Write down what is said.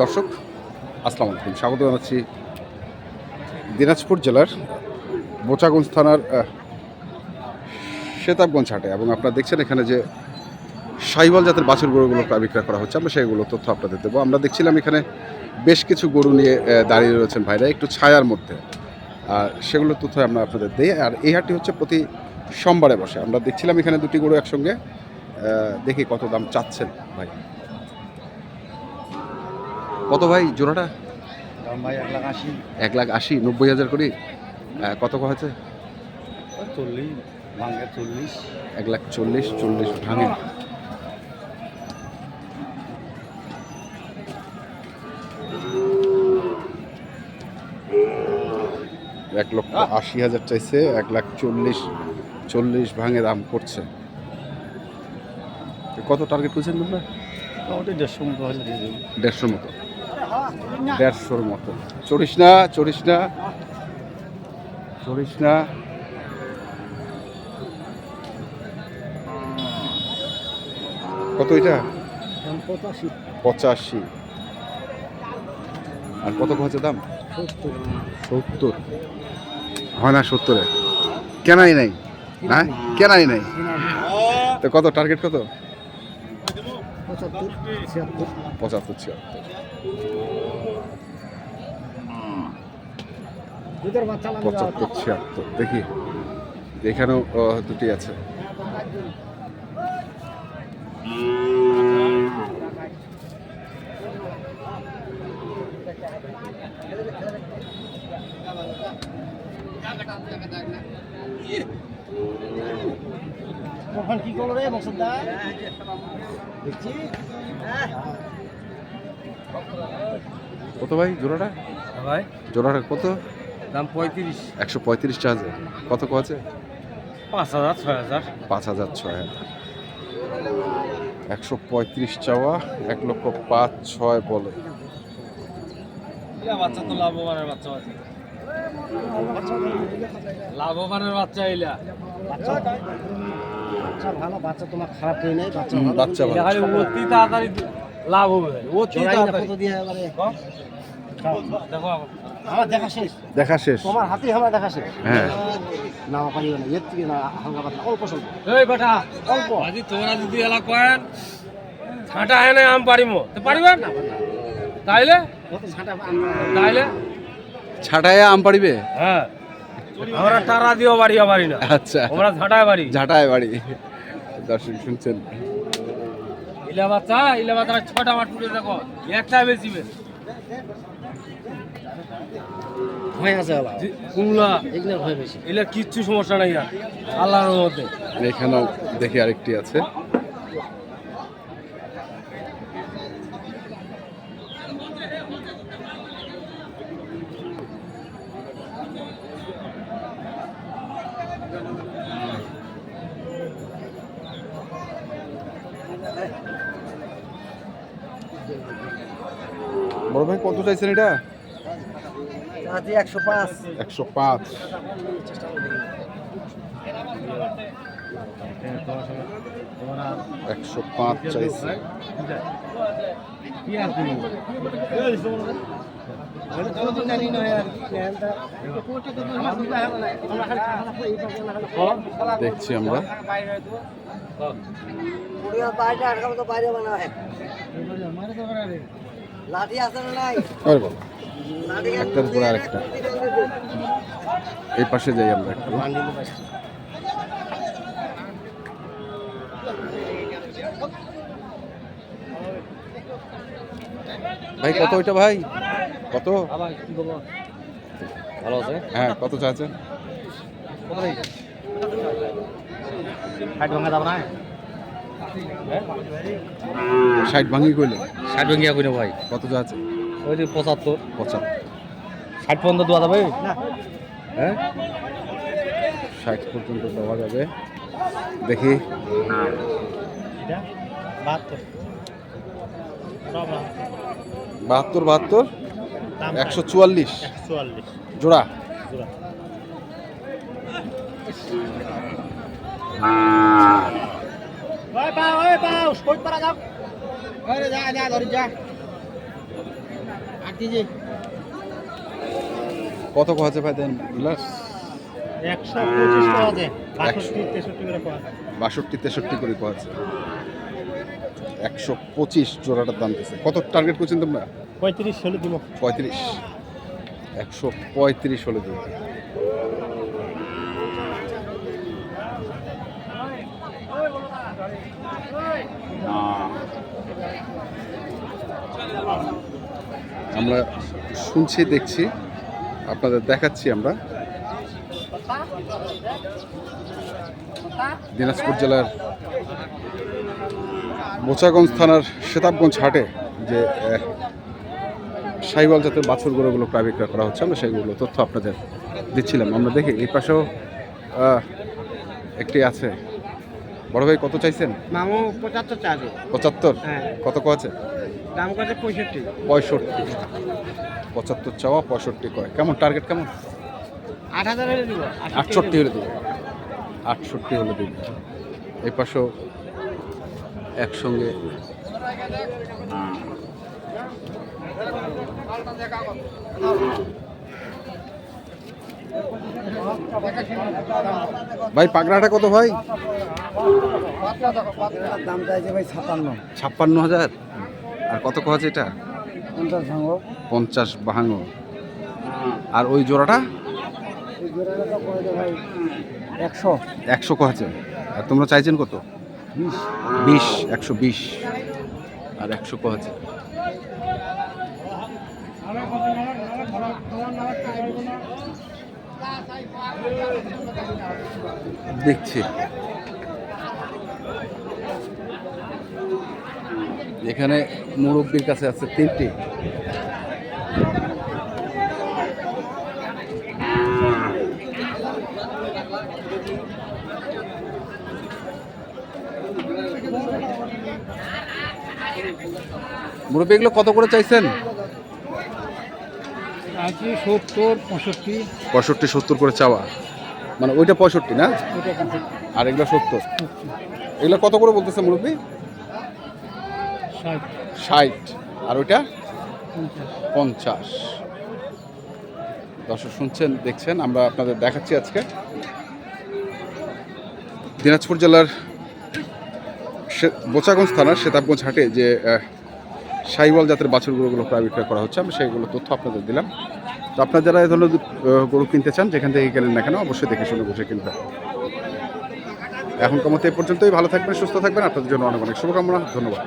দর্শক আসসালামু আলাইকুম। স্বাগত জানাচ্ছি দিনাজপুর জেলার বোচাগঞ্জ থানার আহ, সেতাবগঞ্জ হাটে এবং আপনারা দেখছেন এখানে যে সাইবল জাতের বাছুর গরুগুলো বিক্রয় করা হচ্ছে। আমরা সেইগুলো তথ্য আপনাদের দেবো। আমরা দেখছিলাম এখানে বেশ কিছু গরু নিয়ে দাঁড়িয়ে রয়েছেন ভাইরা একটু ছায়ার মধ্যে। আর সেগুলোর তথ্য আমরা আপনাদের দিই। আর এই হাটটি হচ্ছে প্রতি সোমবারে বসে। আমরা দেখছিলাম এখানে দুটি গরু একসঙ্গে। দেখি কত দাম চাচ্ছেন ভাই। কত ভাই জোড়াটা? দাম ভাই এক লাখ আশি। এক লাখ আশি নব্বই হাজার করি। কত হয়েছে? চল্লিশ ভাঙ্গে চল্লিশ। এক লাখ চল্লিশ চল্লিশ ভাঙে। এক লক্ষ আশি হাজার চাইছে এক লাখ চল্লিশ চল্লিশ ভাঙে দাম করছে। কত টার্গেট করছেন তোমরা? মোটামুটি দেড়শো মতো হলে দেড়শোর মতো। দেড়শোর মতো। চড়িস না চড়িস না। চড়িস না। কত এটা? পঁচাশি। পঁচাশি। আর কত হচ্ছে দাম? সত্তর। সত্তর। হয় না সত্তরে। কেনাই নাই। হ্যাঁ? কেনাই নাই। তো কত টার্গেট কত? পঁচাত্তর ছিয়াত্তর। পঁচাত্তর ছিয়াত্তর। পঁচাত্তর ছিয়াত্তর। দেখি এখানেও দুটি আছে। দেখছি কত ভাই জোড়াটা? ভাই? জোড়াটা কত? দাম পঁয়ত্রিশ। একশো পঁয়ত্রিশ আছে। কত আছে? পাঁচ হাজার ছয় হাজার। পাঁচ হাজার ছয় হাজার। একশো পঁয়ত্রিশ চাওয়া এক লক্ষ পাঁচ ছয় বলে। বাচ্চা তো লাভবানের বাচ্চা আছে। লাভবানের বাচ্চা এলা বাচ্চা ভালো বাচ্চা তোমার খারাপ হয়ে নাই বাচ্চা হুম, বাচ্চা ভালো। অতি তাড়াতাড়ি লাভ হবে অতি তাড়াতাড়ি। দেখো আমার দেখা শেষ। দেখা শেষ। তোমার হাতে আমার দেখা শেষ। হ্যাঁ। না পারিবে না এর থেকে না হালকা পাতলা অল্প স্বল্প। এই বেটা অল্প। আজি তোমরা যদি এলা কয়েন ছাঁটা হয় না আম পারিমো। তো পারিবেন তাইলে? তাইলে? ছাটায় আম পারিবে? হ্যাঁ। আমরা টারা দিও বাড়িও পারি না। আচ্ছা। আমরা ঝাঁটায় বাড়ি। ঝাঁটায় বাড়ি। দর্শক শুনছেন। ইলা বাচ্চা ইলা বাচ্চা ছটা মাঠ তুলে দেখো। একটা বেশি বেশ। ভয় আছে কুমলা। এগুলো ভয় বেশি। এগুলো কিচ্ছু সমস্যা নাই আর। আল্লাহর মধ্যে এখানেও দেখি আরেকটি আছে। বড় ভাই কত চাইছেন এটা? একশো পাঁচ। একশো পাঁচ। একশো পাঁচ চাইছে। দেখছি আমরা। লাঠি আছে একটার পর আরেকটা। এই পাশে যাই আমরা একটু। ভাই কত ওইটা ভাই? কত? ভালো আছে হ্যাঁ কত চাচ্ছেন ভাঙা যাবে না? ষাট ভাঙি কইলে? ষাট ভাঙিয়া কই ভাই। কত চাচ্ছে ওই যে পঁচাত্তর। পঁচাত্তর। ষাট পর্যন্ত দেওয়া যাবে? হ্যাঁ? ষাট পর্যন্ত দেওয়া যাবে। দেখি। বাহাত্তর। বাহাত্তর। একশো চুয়াল্লিশ। চুয়াল্লিশ। জোড়া? যাও সৈত পারা যাও। আরে যা যা ধরে যা। আটি যে কত কথা ভাই দেন? একশো পঁচিশ বাষট্টি তেষট্টি করে পাওয়া বাষট্টি তেষট্টি করে আছে একশো পঁচিশ জোড়াটার দাম দিচ্ছে কত টার্গেট করছেন তোমরা? পঁয়ত্রিশ ষোলো দিব। পঁয়ত্রিশ। একশো পঁয়ত্রিশ হলে দেবো। আমরা শুনছি, দেখছি, আপনাদের দেখাচ্ছি আমরা। দিনাজপুর জেলার বোচাগঞ্জ থানার সেতাবগঞ্জ হাটে যে সাইওয়াল জাতের বাছুর গরুগুলো প্রায় বিক্রয় করা হচ্ছে, আমরা সেইগুলো তথ্য আপনাদের দিচ্ছিলাম। আমরা দেখি, এই পাশেও একটি আছে। বড় ভাই কত চাইছেন? মামু পঁচাত্তর চা আছে। পঁচাত্তর? হ্যাঁ। কত কো আছে? দাম কত? পঁয়ষট্টি। পঁয়ষট্টি। পঁচাত্তর চাওয়া পঁয়ষট্টি কয়। কেমন? টার্গেট কেমন? আট হাজার হলে দিব। আটষট্টি হলে দেবে। আটষট্টি হলে দেবে। এই পাশেও একসঙ্গে ভাই পাগড়াটা কত ভাই? দাম চাইছে ভাই ছাপান্ন ছাপ্পান্ন হাজার? আর কত কো আছে এটা? পঞ্চাশ ভাঙো। পঞ্চাশ আর ওই জোড়াটা? একশো। একশো কো আছে। আর তোমরা চাইছেন কত? বিশ। বিশ একশো বিশ। আর একশো কো আছে। দেখছি। এখানে মুরব্বীর কাছে আছে তিনটি। মুরব্বী এগুলো কত করে চাইছেন? আশি সত্তর পঁয়ষট্টি। পঁয়ষট্টি সত্তর করে চাওয়া। মানে ওইটা পঁয়ষট্টি না? আর এগুলো সত্তর? এগুলো কত করে বলতেছে মুরব্বি? ষাট। আর ওইটা? পঞ্চাশ। দর্শক শুনছেন দেখছেন আমরা আপনাদের দেখাচ্ছি আজকে। দিনাজপুর জেলার বোচাগঞ্জ থানার সেতাবগঞ্জ হাটে যে সাইওয়াল জাতের বাছুরগুলোগুলো প্রায় বিক্রয় করা হচ্ছে আমি সেইগুলো তথ্য আপনাদের দিলাম। তো আপনার যারা এই ধরনের গরু কিনতে চান, যেখান থেকে গেলেন না কেন, অবশ্যই দেখে শুনে বসে কিনবেন। এখনকার মতো এ পর্যন্তই, ভালো থাকবেন, সুস্থ থাকবেন, আপনাদের জন্য অনেক অনেক শুভকামনা, ধন্যবাদ।